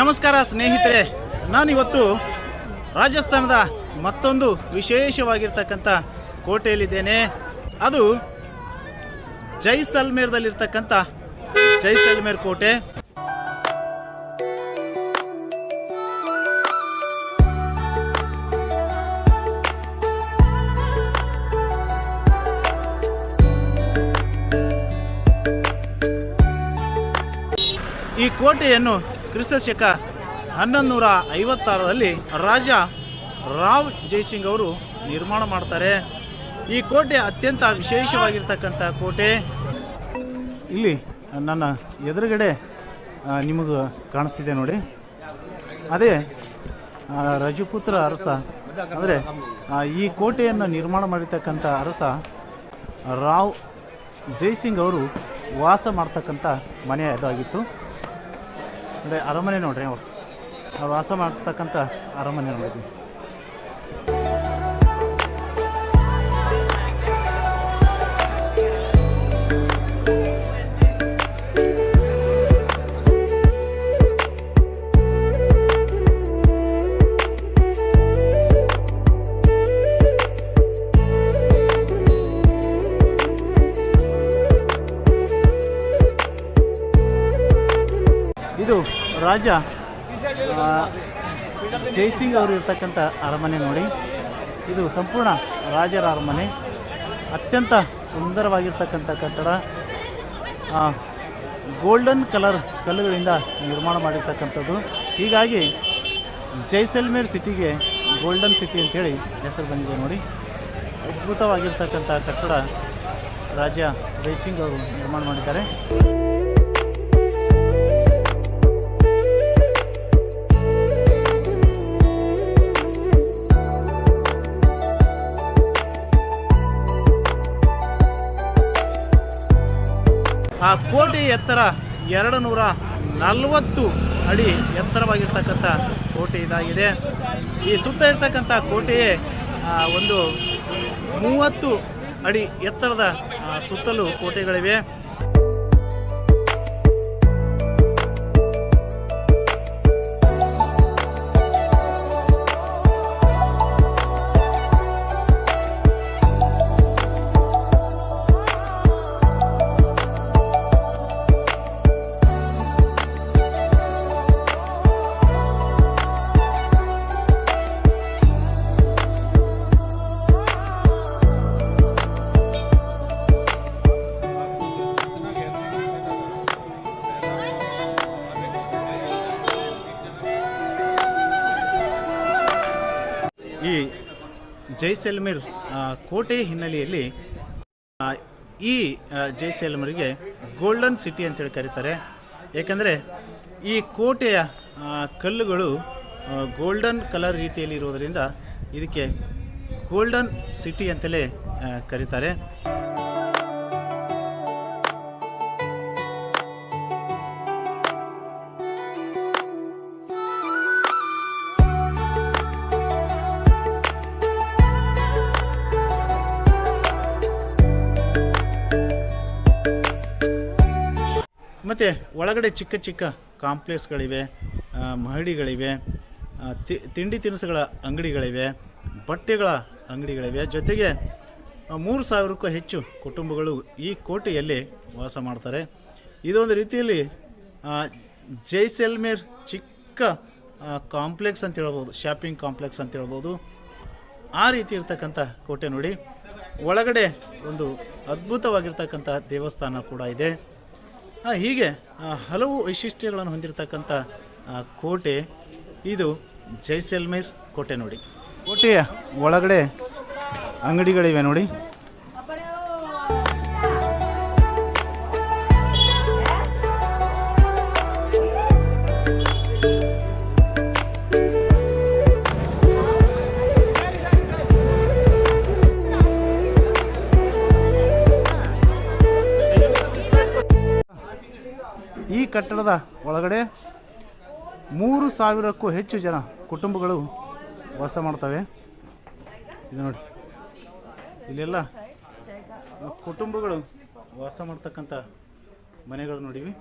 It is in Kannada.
ನಮಸ್ಕಾರ ಸ್ನೇಹಿತರೆ. ನಾನಿವತ್ತು ರಾಜಸ್ಥಾನದ ಮತ್ತೊಂದು ವಿಶೇಷವಾಗಿರ್ತಕ್ಕಂಥ ಕೋಟೆಯಲ್ಲಿದ್ದೇನೆ. ಅದು ಜೈಸಲ್ಮೇರ್ದಲ್ಲಿರ್ತಕ್ಕಂಥ ಜೈಸಲ್ಮೇರ್ ಕೋಟೆ. ಈ ಕೋಟೆಯನ್ನು ಕ್ರಿಸ್ತ ಶಕ ಹನ್ನೊಂದು ನೂರ ಐವತ್ತಾರರಲ್ಲಿ ರಾಜ ರಾವ್ ಜೈಸಿಂಗ್ ಅವರು ನಿರ್ಮಾಣ ಮಾಡ್ತಾರೆ. ಈ ಕೋಟೆ ಅತ್ಯಂತ ವಿಶೇಷವಾಗಿರ್ತಕ್ಕಂಥ ಕೋಟೆ. ಇಲ್ಲಿ ನನ್ನ ಎದುರುಗಡೆ ನಿಮಗೆ ಕಾಣಿಸ್ತಿದೆ ನೋಡಿ. ಅದೇ ರಜಪುತ್ರ ಅರಸ. ಅಂದರೆ ಈ ಕೋಟೆಯನ್ನು ನಿರ್ಮಾಣ ಮಾಡಿರ್ತಕ್ಕಂಥ ಅರಸ ರಾವ್ ಜೈಸಿಂಗ್ ಅವರು ವಾಸ ಮಾಡ್ತಕ್ಕಂಥ ಮನೆ ಅದಾಗಿತ್ತು ಅಂದರೆ ಅರಮನೆ ನೋಡ್ರಿ ಅವ್ರು. ಅವ್ರು ವಾಸ ಮಾಡ್ತಕ್ಕಂಥ ಅರಮನೆ ನೋಡಿದ್ವಿ. ರಾಜ ಜೈಸಿಂಗ್ ಅವರು ಇರ್ತಕ್ಕಂಥ ಅರಮನೆ ನೋಡಿ. ಇದು ಸಂಪೂರ್ಣ ರಾಜರ ಅರಮನೆ. ಅತ್ಯಂತ ಸುಂದರವಾಗಿರ್ತಕ್ಕಂಥ ಕಟ್ಟಡ. ಗೋಲ್ಡನ್ ಕಲರ್ ಕಲ್ಲುಗಳಿಂದ ನಿರ್ಮಾಣ ಮಾಡಿರ್ತಕ್ಕಂಥದ್ದು. ಹೀಗಾಗಿ ಜೈಸಲ್ಮೇರ್ ಸಿಟಿಗೆ ಗೋಲ್ಡನ್ ಸಿಟಿ ಅಂತೇಳಿ ಹೆಸರು ಬಂದಿದೆ ನೋಡಿ. ಅದ್ಭುತವಾಗಿರ್ತಕ್ಕಂಥ ಕಟ್ಟಡ ರಾಜ ಜೈಸಿಂಗ್ ಅವರು ನಿರ್ಮಾಣ ಮಾಡಿದ್ದಾರೆ. ಆ ಕೋಟೆ ಎತ್ತರ ಎರಡು ನೂರ ನಲವತ್ತು ಅಡಿ ಎತ್ತರವಾಗಿರ್ತಕ್ಕಂಥ ಕೋಟೆ ಇದಾಗಿದೆ. ಈ ಸುತ್ತ ಇರ್ತಕ್ಕಂಥ ಕೋಟೆಯೇ ಒಂದು ಮೂವತ್ತು ಅಡಿ ಎತ್ತರದ ಸುತ್ತಲೂ ಕೋಟೆಗಳಿವೆ. ಈ ಜೈಸಲ್ಮೇರ್ ಕೋಟೆ ಹಿನ್ನೆಲೆಯಲ್ಲಿ ಈ ಜೈಸಲ್ಮೇರ್ಗೆ ಗೋಲ್ಡನ್ ಸಿಟಿ ಅಂತೇಳಿ ಕರೀತಾರೆ. ಏಕೆಂದರೆ ಈ ಕೋಟೆಯ ಕಲ್ಲುಗಳು ಗೋಲ್ಡನ್ ಕಲರ್ ರೀತಿಯಲ್ಲಿ ಇರುವುದರಿಂದ ಇದಕ್ಕೆ ಗೋಲ್ಡನ್ ಸಿಟಿ ಅಂತಲೇ ಕರೀತಾರೆ. ಮತ್ತು ಒಳಗಡೆ ಚಿಕ್ಕ ಚಿಕ್ಕ ಕಾಂಪ್ಲೆಕ್ಸ್ಗಳಿವೆ ಮಹಡಿಗಳಿವೆ ತಿಂಡಿ ತಿನಿಸುಗಳ ಅಂಗಡಿಗಳಿವೆ, ಬಟ್ಟೆಗಳ ಅಂಗಡಿಗಳಿವೆ. ಜೊತೆಗೆ ಮೂರು ಸಾವಿರಕ್ಕೂ ಹೆಚ್ಚು ಕುಟುಂಬಗಳು ಈ ಕೋಟೆಯಲ್ಲಿ ವಾಸ ಮಾಡ್ತಾರೆ. ಇದೊಂದು ರೀತಿಯಲ್ಲಿ ಜೈಸೆಲ್ಮೇರ್ ಚಿಕ್ಕ ಕಾಂಪ್ಲೆಕ್ಸ್ ಅಂತ ಹೇಳ್ಬೋದು, ಶಾಪಿಂಗ್ ಕಾಂಪ್ಲೆಕ್ಸ್ ಅಂತ ಹೇಳ್ಬೋದು. ಆ ರೀತಿ ಇರ್ತಕ್ಕಂಥ ಕೋಟೆ ನೋಡಿ. ಒಳಗಡೆ ಒಂದು ಅದ್ಭುತವಾಗಿರ್ತಕ್ಕಂಥ ದೇವಸ್ಥಾನ ಕೂಡ ಇದೆ. ಹೀಗೆ ಹಲವು ವೈಶಿಷ್ಟ್ಯಗಳನ್ನು ಹೊಂದಿರತಕ್ಕಂಥ ಕೋಟೆ ಇದು ಜೈಸಲ್ಮೇರ್ ಕೋಟೆ ನೋಡಿ. ಕೋಟೆಯ ಒಳಗಡೆ ಅಂಗಡಿಗಳಿವೆ ನೋಡಿ. ಈ ಕಟ್ಟಡದ ಒಳಗಡೆ ಮೂರು ಸಾವಿರಕ್ಕೂ ಹೆಚ್ಚು ಜನ ಕುಟುಂಬಗಳು ವಾಸ ಮಾಡ್ತವೆ. ಇದು ನೋಡಿ. ಇಲ್ಲೆಲ್ಲ ಕುಟುಂಬಗಳು ವಾಸ ಮಾಡ್ತಕ್ಕಂಥ ಮನೆಗಳು ನೋಡಿವಿ.